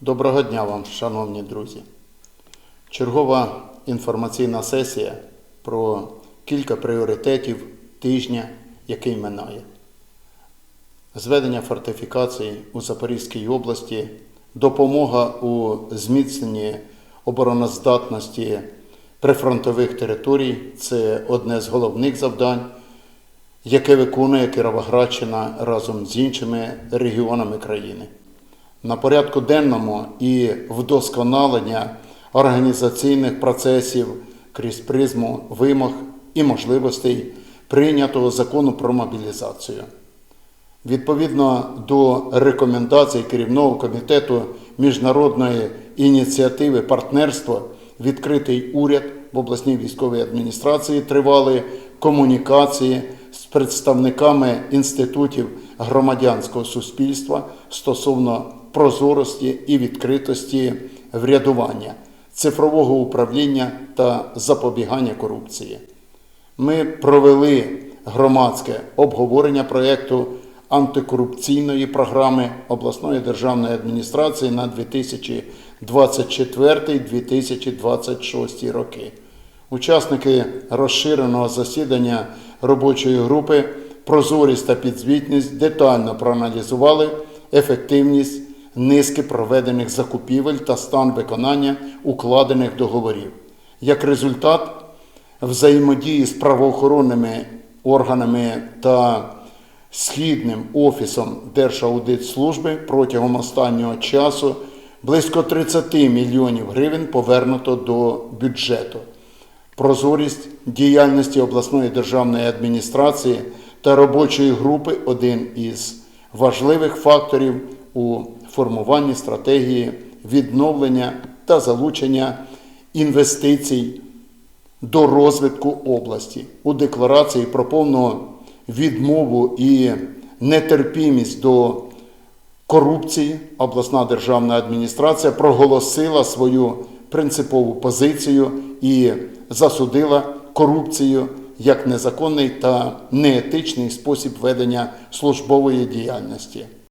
Доброго дня вам, шановні друзі. Чергова інформаційна сесія про кілька пріоритетів тижня, який минає. Зведення фортифікацій у Запорізькій області, допомога у зміцненні обороноздатності прифронтових територій це одне з головних завдань, яке виконує Кіровоградщина разом з іншими регіонами країни. На порядку денному і вдосконалення організаційних процесів крізь призму вимог і можливостей прийнятого закону про мобілізацію. Відповідно до рекомендацій керівного комітету міжнародної ініціативи партнерство відкритий уряд в обласній військовій адміністрації тривали комунікації з представниками інститутів громадянського суспільства стосовно прозорості і відкритості врядування, цифрового управління та запобігання корупції. Ми провели громадське обговорення проєкту антикорупційної програми обласної державної адміністрації на 2024-2026 роки. Учасники розширеного засідання робочої групи прозорість та підзвітність детально проаналізували ефективність низки проведених закупівель та стан виконання укладених договорів. Як результат, взаємодії з правоохоронними органами та Східним офісом Держаудитслужби протягом останнього часу близько 30 мільйонів гривень повернуто до бюджету. Прозорість діяльності обласної державної адміністрації та робочої групи один із важливих факторів у формуванні стратегії відновлення та залучення інвестицій до розвитку області у декларації про повну відмову і нетерпімість до корупції обласна державна адміністрація проголосила свою принципову позицію і засудила корупцію як незаконний та неетичний спосіб ведення службової діяльності.